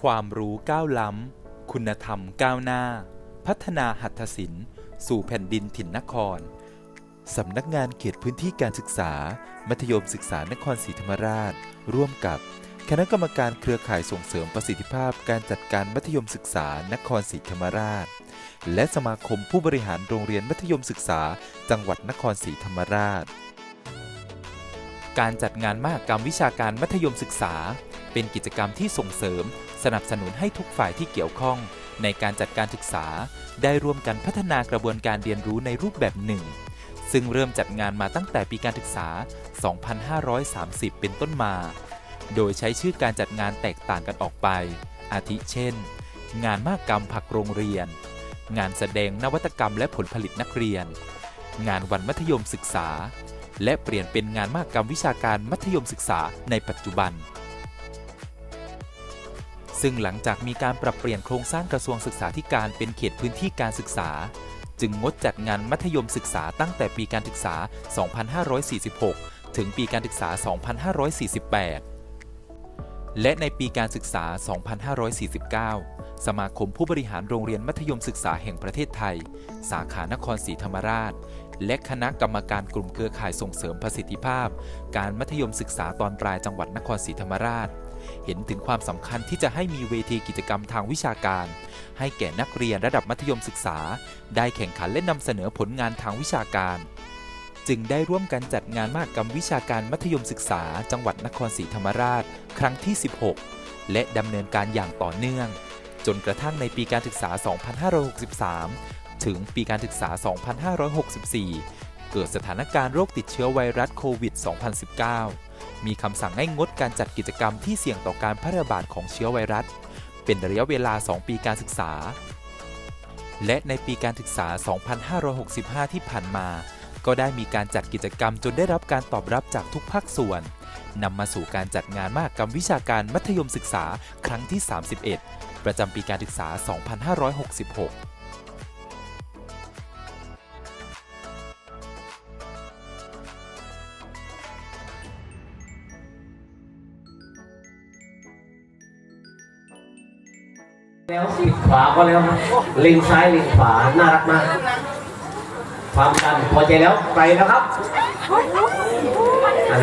ความรู้ก้าวล้ำ คุณธรรมก้าวหน้า พัฒนาหัตถศิลป์ สู่แผ่นดินถิ่นนคร สำนักงานเขตพื้นที่การศึกษา มัธยมศึกษานครศรีธรรมราช ร่วมกับ คณะกรรมการเครือข่ายส่งเสริมประสิทธิภาพการจัดการมัธยมศึกษานครศรีธรรมราช และสมาคมผู้บริหารโรงเรียนมัธยมศึกษา จังหวัดนครศรีธรรมราช การจัดงานมหกรรมวิชาการมัธยมศึกษา เป็นกิจกรรมที่ส่งเสริม สนับสนุนให้ทุกฝ่ายที่เกี่ยวข้อง ในการจัดการศึกษา ได้ร่วมกันพัฒนากระบวนการเรียนรู้ในรูปแบบหนึ่ง ซึ่งเริ่มจัดงานมาตั้งแต่ปีการศึกษา 2530 เป็นต้นมา โดยใช้ชื่อการจัดงานแตกต่างกันออกไป อาทิเช่น งานมหกกรรมผักโรงเรียน งานแสดงนวัตกรรมและผลผลิตนักเรียน งานวันมัธยมศึกษา และเปลี่ยนเป็นงานมหกรรมวิชาการมัธยมศึกษาในปัจจุบัน ซึ่งหลังจากมีการปรับเปลี่ยนโครงสร้างกระทรวงศึกษาธิการเป็นเขตพื้นที่การศึกษา จึงงดจัดงานมัธยมศึกษาตั้งแต่ปีการศึกษา 2546 ถึงปีการศึกษา 2548 และในปีการศึกษา 2549 สมาคมผู้บริหารโรงเรียนมัธยมศึกษาแห่งประเทศไทย สาขานครศรีธรรมราช และคณะกรรมการกลุ่มเครือข่ายส่งเสริมประสิทธิภาพ การมัธยมศึกษาตอนปลายจังหวัดนครศรีธรรมราช เห็นถึงความสำคัญที่จะให้มีเวทีกิจกรรมทางวิชาการ ให้แก่นักเรียนระดับมัธยมศึกษา ได้แข่งขันและนำเสนอผลงานทางวิชาการ จึงได้ร่วมกันจัดงานมหกรรมวิชาการมัธยมศึกษา จังหวัดนครศรีธรรมราช ครั้งที่ 16 และดำเนินการอย่างต่อเนื่อง จนกระทั่งในปีการศึกษา 2563 ถึงปีการศึกษา 2564 เกิดสถานการณ์โรคติดเชื้อไวรัสโควิด 2019 มีคำสั่งให้งดการจัดกิจกรรมที่เสี่ยงต่อการแพร่ระบาดของเชื้อไวรัส เป็นระยะเวลา 2 ปีการศึกษา และในปีการศึกษา 2565 ที่ผ่านมา ก็ได้มีการจัดกิจกรรมจนได้รับการตอบรับจากทุกภาคส่วนนำมาสู่การจัดงานมหกรรมวิชาการมัธยมศึกษาครั้งที่ 31 ประจำปีการศึกษา 2566 แล้วลิงขวาก็แล้วครับลิงซ้ายลิงขวาน่ารักมากความดันพอใจแล้วไปแล้วครับ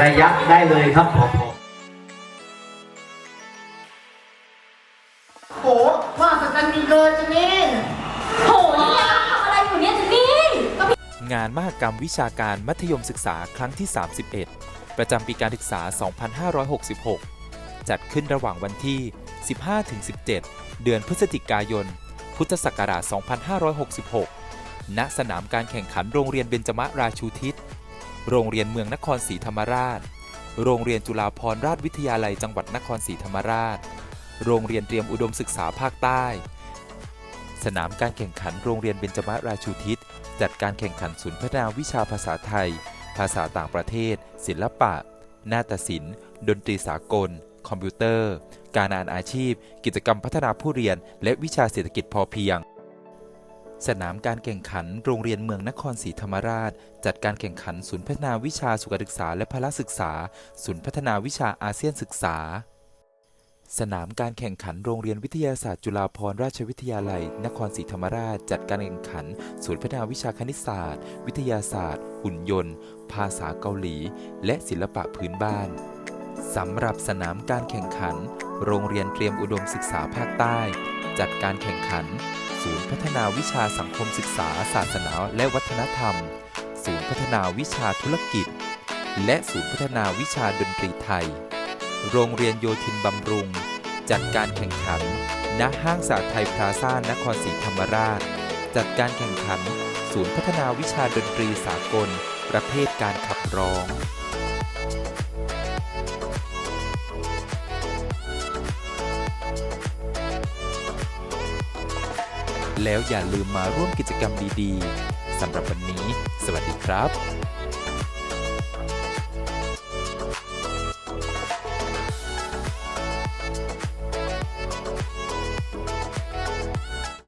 ระยะได้เลยครับพอโหว่าสักกันดีเลยจินี่โหเนี่ยทำอะไรอยู่เนี่ยจินนี่งานมหกรรมวิชาการมัธยมศึกษาครั้งที่ 31 ประจำปีการศึกษา 2566 จัดขึ้นระหว่างวันที่ 15-17 เดือนพฤศจิกายน พุทธศักราช 2566 ณ สนามการแข่งขันโรงเรียนเบญจมราชูทิศ โรงเรียนเมืองนครศรีธรรมราช โรงเรียนจุฬาภรณราชวิทยาลัยจังหวัดนครศรีธรรมราช โรงเรียนเตรียมอุดมศึกษาภาคใต้ สนามการแข่งขันโรงเรียนเบญจมราชูทิศ จัดการแข่งขันศูนย์พัฒนาวิชาภาษาไทย ภาษาต่างประเทศ ศิลปะ นาฏศิลป์ ดนตรีสากล คอมพิวเตอร์ การอ่านอาชีพ กิจกรรมพัฒนาผู้เรียน และวิชาเศรษฐกิจพอเพียง สนามการแข่งขันโรงเรียนเมืองนครศรีธรรมราช จัดการแข่งขันศูนย์พัฒนาวิชาสุขศึกษาและพละศึกษา ศูนย์พัฒนาวิชาอาเซียนศึกษาสนามการแข่งขันโรงเรียนวิทยาศาสตร์จุฬาภรณราชวิทยาลัย นครศรีธรรมราช จัดการแข่งขัน ศูนย์พัฒนาวิชาคณิตศาสตร์ วิทยาศาสตร์ หุ่นยนต์ ภาษาเกาหลี และศิลปะพื้นบ้าน สำหรับสนามการแข่งขัน โรงเรียนเตรียมอุดมศึกษาภาคใต้ จัดการแข่งขัน ศูนย์พัฒนาวิชาสังคมศึกษา ศาสนาและวัฒนธรรม ศูนย์พัฒนาวิชาธุรกิจ และศูนย์พัฒนาวิชาดนตรีไทย โรงเรียนโยธินบำรุง จัดการแข่งขัน ณ ห้างสาไทยพลาซ่านครศรีธรรมราช จัดการแข่งขัน ศูนย์พัฒนาวิชาดนตรีสากล ประเภทการขับร้อง แล้วอย่าลืมมาร่วมกิจกรรมดีๆสำหรับวันนี้ สวัสดีครับ